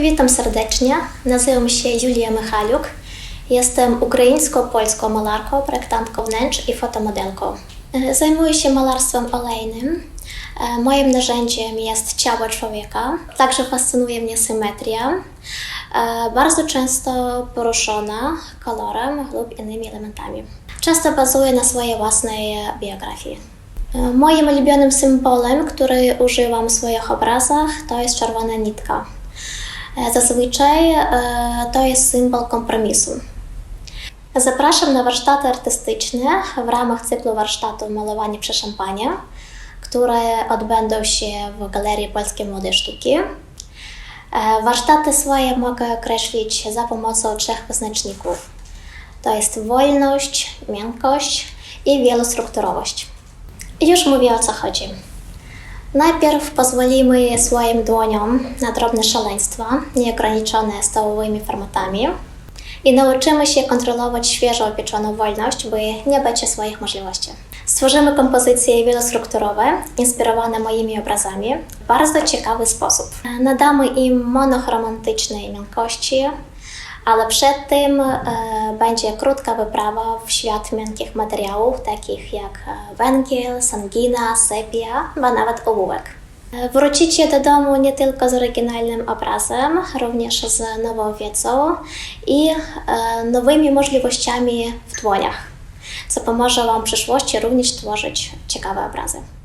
Witam serdecznie. Nazywam się Julia Michaliuk. Jestem ukraińsko-polską malarką, projektantką wnętrz i fotomodelką. E, Zajmuję się malarstwem olejnym. E, Moim narzędziem jest ciało człowieka. Także fascynuje mnie symetria, e, bardzo często poruszona kolorem lub innymi elementami. Często bazuję na swojej własnej biografii. Moim ulubionym symbolem, który używam w swoich obrazach, to jest czerwona nitka. Zazwyczaj e, to jest symbol kompromisu. Zapraszam na warsztaty artystyczne w ramach cyklu warsztatu Malowanie przy szampanie, które odbędą się w Galerii Polskiej Młodej Sztuki. E, Warsztaty swoje mogę określić za pomocą trzech wyznaczników. To jest wolność, miękkość i wielostrukturowość. Już mówię o co chodzi. Najpierw pozwolimy swoim dłoniom na drobne szaleństwa, nieograniczone stołowymi formatami i nauczymy się kontrolować świeżo upieczoną wolność, by nie bać się swoich możliwości. Stworzymy kompozycje wielostrukturowe, inspirowane moimi obrazami w bardzo ciekawy sposób. Nadamy im monochromantycznej miękkości, ale przed tym e, będzie krótka wyprawa w świat miękkich materiałów, takich jak e, węgiel, sangina, sepia, a nawet ołówek. E, Wrócicie do domu nie tylko z oryginalnym obrazem, również z nową wiedzą i nowymi możliwościami w dłoniach, co pomoże Wam w przyszłości również tworzyć ciekawe obrazy.